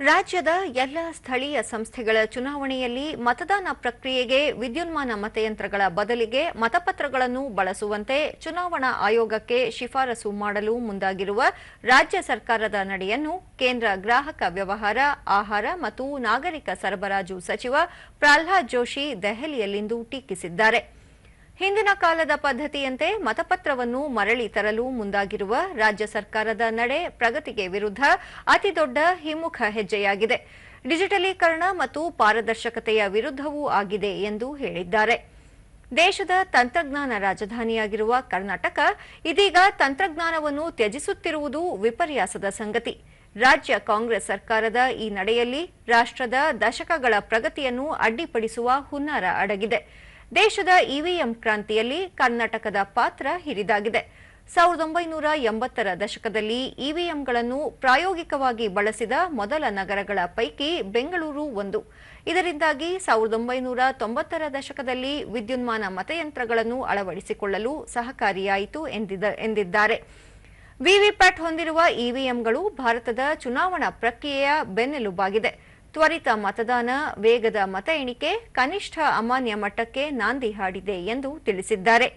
ರಾಜ್ಯದ ಎಲ್ಲ ಸ್ಥಳೀಯ ಸಂಸ್ಥೆಗಳ ಚುನಾವಣೆಯಲ್ಲಿ ಮತದಾನ ಪ್ರಕ್ರಿಯೆಗೆ ವಿದ್ಯುನ್ಮಾನ ಮತಯಂತ್ರಗಳ ಬದಲಿಗೆ ಮತಪತ್ರಗಳನ್ನು ಬಳಸುವಂತೆ ಚುನಾವಣಾ ಆಯೋಗಕ್ಕೆ ಶಿಫಾರಸು ಮಾಡಲು ಮುಂದಾಗಿರುವ ರಾಜ್ಯ ಸರ್ಕಾರದ ನಡೆಯನ್ನು ಕೇಂದ್ರ ಗ್ರಾಹಕ ವ್ಯವಹಾರ, ಆಹಾರ ಮತ್ತು ನಾಗರಿಕ ಸರಬರಾಜು ಸಚಿವ ಪ್ರಹ್ಲಾದ್ ಜೋಶಿ ದೆಹಲಿಯಲ್ಲಿಂದು ಟೀಕಿಸಿದ್ದಾರೆ. ಹಿಂದಿನ ಕಾಲದ ಪದ್ಧತಿಯಂತೆ ಮತಪತ್ರವನ್ನು ಮರಳಿ ತರಲು ಮುಂದಾಗಿರುವ ರಾಜ್ಯ ಸರ್ಕಾರದ ನಡೆ ಪ್ರಗತಿಗೆ ವಿರುದ್ಧ ಅತಿದೊಡ್ಡ ಹಿಮ್ಮುಖ ಹೆಜ್ಜೆಯಾಗಿದೆ. ಡಿಜಿಟಲೀಕರಣ ಮತ್ತು ಪಾರದರ್ಶಕತೆಯ ವಿರುದ್ಧವೂ ಆಗಿದೆ ಎಂದು ಹೇಳಿದ್ದಾರೆ. ದೇಶದ ತಂತ್ರಜ್ಞಾನ ರಾಜಧಾನಿಯಾಗಿರುವ ಕರ್ನಾಟಕ ಇದೀಗ ತಂತ್ರಜ್ಞಾನವನ್ನು ತ್ಯಜಿಸುತ್ತಿರುವುದು ವಿಪರ್ಯಾಸದ ಸಂಗತಿ. ರಾಜ್ಯ ಕಾಂಗ್ರೆಸ್ ಸರ್ಕಾರದ ಈ ನಡೆಯಲ್ಲಿ ರಾಷ್ಟ್ರದ ದಶಕಗಳ ಪ್ರಗತಿಯನ್ನು ಅಡ್ಡಿಪಡಿಸುವ ಹುನ್ನಾರ ಅಡಗಿದೆ. ದೇಶದ ಇವಿಎಂ ಕ್ರಾಂತಿಯಲ್ಲಿ ಕರ್ನಾಟಕದ ಪಾತ್ರ ಹಿರಿದಾಗಿದೆ. ಸಾವಿರದ ಒಂಬೈನೂರ ಎಂಬತ್ತರ ದಶಕದಲ್ಲಿ ಇವಿಎಂಗಳನ್ನು ಪ್ರಾಯೋಗಿಕವಾಗಿ ಬಳಸಿದ ಮೊದಲ ನಗರಗಳ ಪೈಕಿ ಬೆಂಗಳೂರು ಒಂದು. ಇದರಿಂದಾಗಿ ಸಾವಿರದ ಒಂಬೈನೂರ ತೊಂಬತ್ತರ ದಶಕದಲ್ಲಿ ವಿದ್ಯುನ್ಮಾನ ಮತಯಂತ್ರಗಳನ್ನು ಅಳವಡಿಸಿಕೊಳ್ಳಲು ಸಹಕಾರಿಯಾಯಿತು ಎಂದಿದ- ಎಂದಿದ್ದಾರೆ. ವಿವಿಪ್ಯಾಟ್ ಹೊಂದಿರುವ ಇವಿಎಂಗಳು ಭಾರತದ ಚುನಾವಣಾ ಪ್ರಕ್ರಿಯೆಯ ಬೆನ್ನೆಲುಬಾಗಿದೆ. ತ್ವರಿತ ಮತದಾನ ವೇಗದ ಮತ ಎಣಿಕೆ ಕನಿಷ್ಠ ಅಮಾನ್ಯ ಮಟ್ಟಕ್ಕೆ ನಾಂದಿ ಹಾಡಿದೆ ಎಂದು ತಿಳಿಸಿದ್ದಾರೆ.